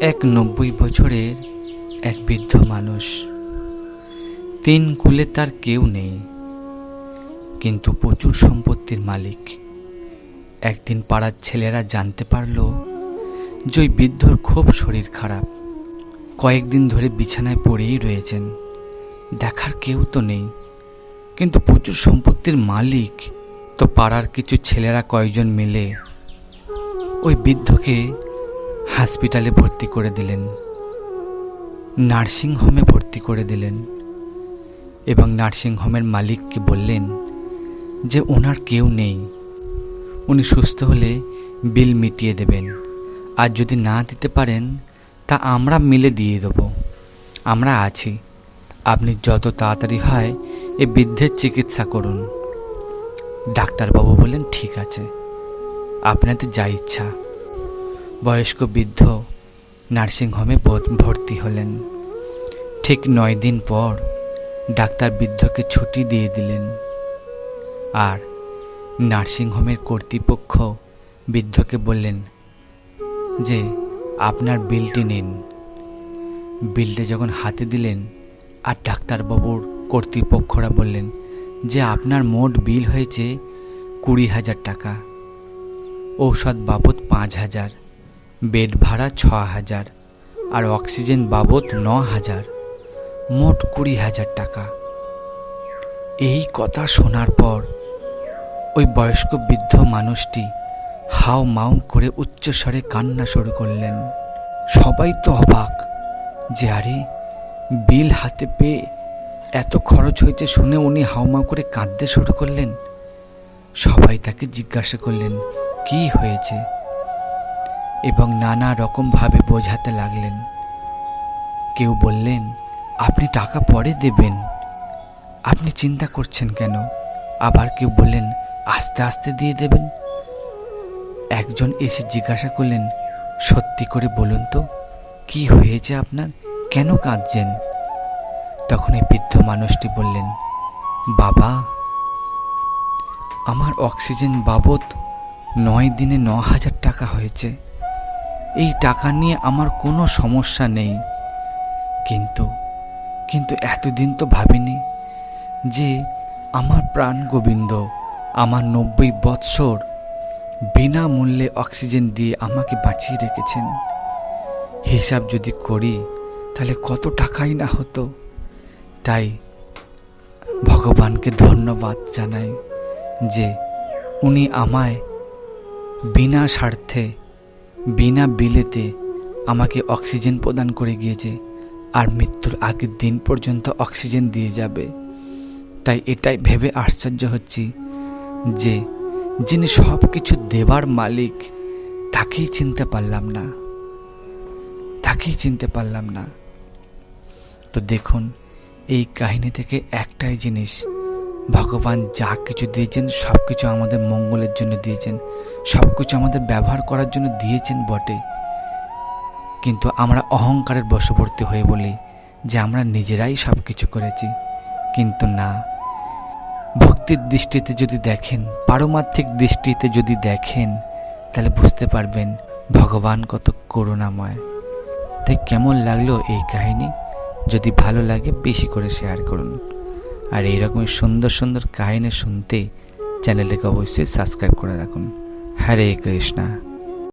এক নব্বই বছরের এক বৃদ্ধ মানুষ। তিন কুলে তার কেউ নেই, কিন্তু প্রচুর সম্পত্তির মালিক। একদিন পাড়ার ছেলেরা জানতে পারল যে ওই বৃদ্ধর খুব শরীর খারাপ। কয়েকদিন ধরে বিছানায় পড়েই রয়েছেন। দেখার কেউ তো নেই, কিন্তু প্রচুর সম্পত্তির মালিক। তো পাড়ার কিছু ছেলেরা কয়েকজন মিলে ওই বৃদ্ধকে হসপিটালে ভর্তি করে দিলেন, নার্সিং হোমে ভর্তি করে দিলেন এবং নার্সিং হোমের মালিককে বললেন যে ওনার কেউ নেই। উনি সুস্থ হলে বিল মিটিয়ে দেবেন। আর যদি না দিতে পারেন, তা আমরা মিলে দিয়ে দেবো। আমরা আছি। আপনি যত তাড়াতাড়ি হয় এ বৃদ্ধের চিকিৎসা করুন। ডাক্তারবাবু বললেন, ঠিক আছে। আপনাদের যা ইচ্ছা। বয়স্ক বৃদ্ধ নার্সিংহোমে ভর- ভর্তি হলেন। ঠিক নয় দিন পর ডাক্তার বৃদ্ধকে ছুটি দিয়ে দিলেন। আর নার্সিংহোমের কর্তৃপক্ষ বৃদ্ধকে বললেন যে, আপনার বিলটি নিন। বিলটা যখন হাতে দিলেন, আর ডাক্তারবাবুর কর্তৃপক্ষরা বললেন যে, আপনার মোট বিল হয়েছে কুড়ি হাজার টাকা। ঔষধ বাবদ পাঁচ হাজার। বেড ভাড়া ছ হাজার আর অক্সিজেন বাবদ ন হাজার মোট কুড়ি হাজার টাকা। এই কথা শোনার পর ওই বয়স্ক বৃদ্ধ মানুষটি হাও মাউ করে উচ্চস্বরে কান্না শুরু করলেন। সবাই তো অবাক যে আরে, বিল হাতে পেয়ে এত খরচ হয়েছে শুনে উনি হাওমাও করে কাঁদতে শুরু করলেন। সবাই তাকে জিজ্ঞাসা করলেন, কি হয়েছে? এবং নানা রকমভাবে বোঝাতে লাগলেন। কেউ বললেন, আপনি টাকা পরে দেবেন। আপনি চিন্তা করছেন কেন? আবার কেউ বললেন, আস্তে আস্তে দিয়ে দেবেন। একজন এসে জিজ্ঞাসা করলেন, সত্যি করে বলুন তো, কি হয়েছে আপনার? কেন কাঁদছেন? তখন এই বৃদ্ধ মানুষটি বললেন, বাবা, আমার অক্সিজেন বাবদ নয় দিনে ন হাজার টাকা হয়েছে। এই টাকা নিয়ে আমার কোনো সমস্যা নেই। কিন্তু কিন্তু এতদিন তো ভাবিনি যে আমার প্রাণ গোবিন্দ, আমার নব্বই বৎসর বিনামূল্যে অক্সিজেন দিয়ে আমাকে বাঁচিয়ে রেখেছেন। হিসাব যদি করি, তাহলে কত টাকাই না হতো। তাই ভগবানকে ধন্যবাদ জানাই যে উনি আমায় বিনা স্বার্থে বিনা বিলেতে আমাকে অক্সিজেন প্রদান করে গিয়েছে, আর মৃত্যুর আগের দিন পর্যন্ত অক্সিজেন দিয়ে যাবে। তাই এটাই ভেবে আশ্চর্য হচ্ছি যে, যিনি সব কিছু দেবার মালিক, তাকেই চিনতে পারলাম না। তাকেই চিনতে পারলাম না। তো দেখুন, এই কাহিনী থেকে একটাই জিনিস, ভগবান যা কিছু দিয়েছেন সব কিছু আমাদের মঙ্গলের জন্য দিয়েছেন। সব কিছু আমাদের ব্যবহার করার জন্য দিয়েছেন বটে। কিন্তু আমরা অহংকারের বশবর্তী হয়ে বলি যে আমরা নিজেরাই সব কিছু করেছি। কিন্তু না। ভক্তির দৃষ্টিতে যদি দেখেন, পারমার্থিক দৃষ্টিতে যদি দেখেন, তাহলে বুঝতে পারবেন ভগবান কত করুণাময়। তাই কেমন লাগল এই কাহিনী? যদি ভালো লাগে বেশি করে শেয়ার করুন। আর এইরকমই সুন্দর সুন্দর কাহিনী শুনতে চ্যানেলটাকে অবশ্যই সাবস্ক্রাইব করে রাখুন। হরে কৃষ্ণা।